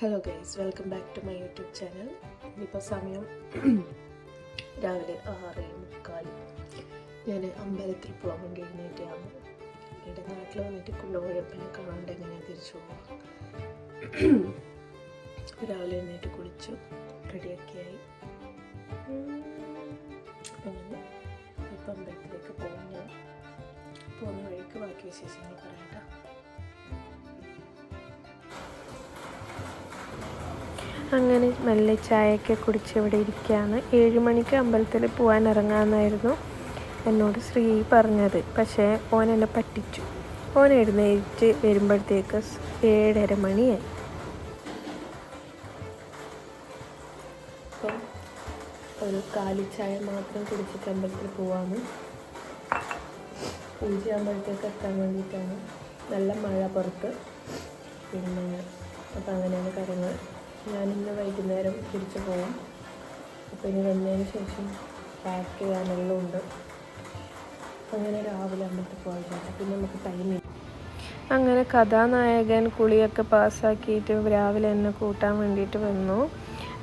Hello guys welcome back to my YouTube channel ഇനിയിപ്പോൾ സമയം രാവിലെ ആറ് മുക്കാൽ ഞാൻ അമ്പലത്തിൽ പോകാൻ വേണ്ടി എഴുന്നേറ്റാണ്. എന്റെ നാട്ടിൽ വന്നിട്ട് കുണ്ടുപോയപ്പനെ കാണാണ്ട് എങ്ങനെ തിരിച്ചു പോകാം രാവിലെ എഴുന്നേറ്റ് കുളിച്ചു റെഡിയൊക്കെയായി. അങ്ങനെ ഇപ്പം അമ്പലത്തിലേക്ക് പോകുന്നു പോകുന്ന വഴിക്ക് ബാക്കി വിശേഷങ്ങൾ പറയാം അങ്ങനെ മെല്ലെ ചായയൊക്കെ കുടിച്ച് ഇവിടെ ഇരിക്കുകയാണ്. ഏഴ് മണിക്ക് അമ്പലത്തിൽ പോകാൻ ഇറങ്ങാമെന്നായിരുന്നു എന്നോട് ശ്രീ പറഞ്ഞത്. പക്ഷേ ഓൻ എന്നെ പറ്റിച്ചു. ഓൻ എഴുന്നേറ്റ് വരുമ്പോഴത്തേക്ക് ഏഴര മണിയായി. അപ്പം ഒരു ചായ മാത്രം കുടിച്ചിട്ട് അമ്പലത്തിൽ പോവാണ്. പൂജയാകുമ്പോഴത്തേക്ക് എത്താൻ വേണ്ടിയിട്ടാണ്. നല്ല മഴ പുറത്ത്. പിന്നെ അപ്പം അങ്ങനെയാണ് കാര്യങ്ങൾ. ഞാനിന്ന് വൈകുന്നേരം തിരിച്ചു പോകാം അപ്പോൾ ഇനി വന്നതിന് ശേഷം പാക്ക് ചെയ്യാനെല്ലാം ഉണ്ട്. അങ്ങനെ രാവിലെ അങ്ങോട്ട് പോകാൻ പിന്നെ നമുക്ക് ടൈമില്ല അങ്ങനെ കഥാനായകൻ കുളിയൊക്കെ പാസ്സാക്കിയിട്ട് രാവിലെ എന്നെ കൂട്ടാൻ വേണ്ടിയിട്ട് വന്നു.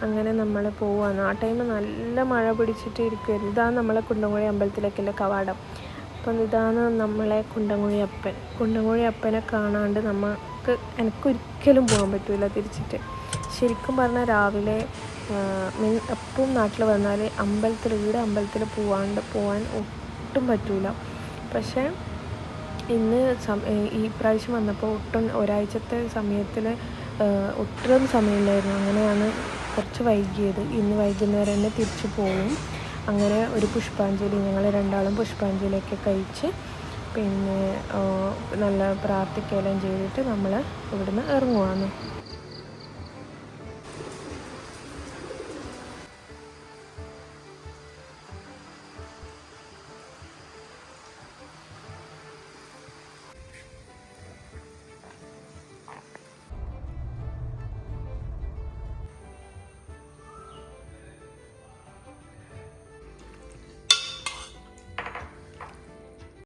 അങ്ങനെ നമ്മൾ പോവാണ്. ആ ടൈം നല്ല മഴ പിടിച്ചിട്ട് ഇരിക്കുമായിരുന്നു ഇതാണ് നമ്മളെ കുണ്ടംകുഴി അമ്പലത്തിലേക്കുള്ള കവാടം. അപ്പം ഇതാണ് നമ്മളെ കുണ്ടംകുഴി അപ്പൻ. കുണ്ടംകുഴി അപ്പനെ കാണാണ്ട് നമുക്ക് എനിക്കൊരിക്കലും പോകാൻ പറ്റില്ല തിരിച്ചിട്ട്. ശരിക്കും പറഞ്ഞാൽ രാവിലെ മീൻ എപ്പോഴും നാട്ടിൽ വന്നാൽ അമ്പലത്തിൽ വീട് അമ്പലത്തിൽ പോവാണ്ട് പോകാൻ ഒട്ടും പറ്റൂല. പക്ഷേ ഇന്ന് ഈ പ്രാവശ്യം വന്നപ്പോൾ ഒട്ടും ഒരാഴ്ചത്തെ സമയത്തിൽ ഒട്ടും സമയമില്ലായിരുന്നു. അങ്ങനെയാണ് കുറച്ച് വൈകിയത്. ഇന്ന് വൈകുന്നേരം തന്നെ തിരിച്ചു പോകും അങ്ങനെ ഒരു പുഷ്പാഞ്ജലി ഞങ്ങൾ രണ്ടാളും പുഷ്പാഞ്ജലിയൊക്കെ കഴിച്ച് പിന്നെ നല്ല പ്രാർത്ഥിക്കുകയെല്ലാം ചെയ്തിട്ട് നമ്മൾ ഇവിടുന്ന് ഇറങ്ങുവാണ്.